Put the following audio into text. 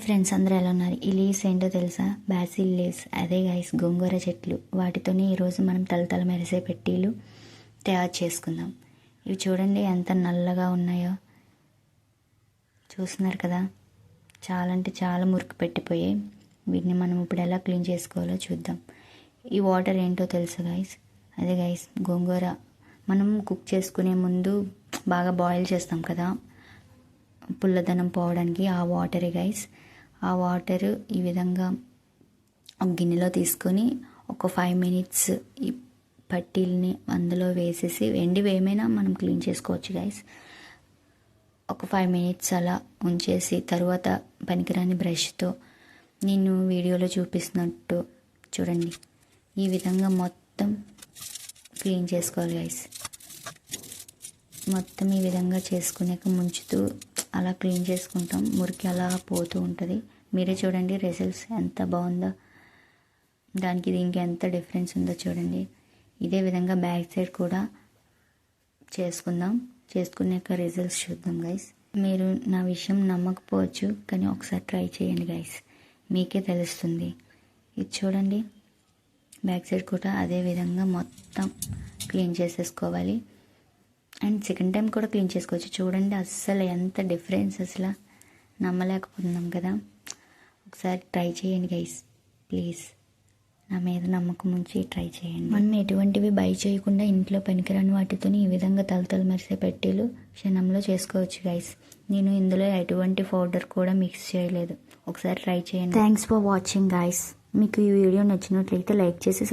Friends అందరూ ఎలా ఉన్నారు? ఈ లీవ్స్ ఏంటో తెలుసా? బ్యాసిల్ లీవ్స్ అదే గైస్ గోంగూర చెట్లు. వాటితోనే ఈరోజు మనం తలతల మెరిసే పెట్టీలు తయారు చేసుకుందాం. ఇవి చూడండి ఎంత నల్లగా ఉన్నాయో. చూస్తున్నారు కదా? చాలా అంటే చాలా మురికి పెట్టిపోయాయి. వీటిని మనం ఇప్పుడు ఎలా క్లీన్ చేసుకోవాలో చూద్దాం. ఈ వాటర్ ఏంటో తెలుసు గైస్ అదే గైస్ గోంగూర. మనం కుక్ చేసుకునే ముందు బాగా బాయిల్ చేస్తాం కదా. పుల్లదనం పోవడానికి ఆ వాటరే గైస్ ఆ వాటర్ ఈ విధంగా ఒక గిన్నెలో తీసుకొని ఒక ఫైవ్ మినిట్స్ ఈ పట్టీల్ని అందులో వేసేసి ఎండి వేమైనా మనం క్లీన్ చేసుకోవచ్చు గైస్ ఒక ఫైవ్ మినిట్స్ అలా ఉంచేసి తర్వాత పనికిరాని బ్రష్తో నేను వీడియోలో చూపిస్తున్నట్టు చూడండి. ఈ విధంగా మొత్తం క్లీన్ చేసుకోవాలి గైస్ మొత్తం ఈ విధంగా చేసుకునేక ముంచుతూ అలా క్లీన్ చేసుకుంటాం. మురికి అలా పోతూ ఉంటుంది. మీరే చూడండి రిజల్ట్స్ ఎంత బాగుందో. దానికి దీనికి ఎంత డిఫరెన్స్ ఉందో చూడండి. ఇదే విధంగా బ్యాక్ సైడ్ కూడా చేసుకుందాం. చేసుకున్నాక రిజల్ట్స్ చూద్దాం గైస్ మీరు నా విషయం నమ్మకపోవచ్చు కానీ ఒకసారి ట్రై చేయండి గైస్ మీకే తెలుస్తుంది. ఇది చూడండి. బ్యాక్ సైడ్ కూడా అదే విధంగా మొత్తం క్లీన్ చేసేసుకోవాలి. అండ్ సెకండ్ టైం కూడా క్లీన్ చేసుకోవచ్చు. చూడండి అస్సలు ఎంత డిఫరెన్స్ అసలు. నమ్మలేకపోతున్నాం కదా. ఒకసారి ట్రై చేయండి గైస్ ప్లీజ్ నా మీద నమ్మకం ఉంచి ట్రై చేయండి. మనం ఎటువంటివి బై చేయకుండా ఇంట్లో పనికిరాని వాటితో ఈ విధంగా తలతలు మెరిసే పెట్టీలు క్షణంలో చేసుకోవచ్చు గైస్ నేను ఇందులో ఎటువంటి పౌడర్ కూడా మిక్స్ చేయలేదు. ఒకసారి ట్రై చేయండి. థ్యాంక్స్ ఫర్ వాచింగ్ గైస్ మీకు ఈ వీడియో నచ్చినట్లయితే లైక్ చేసి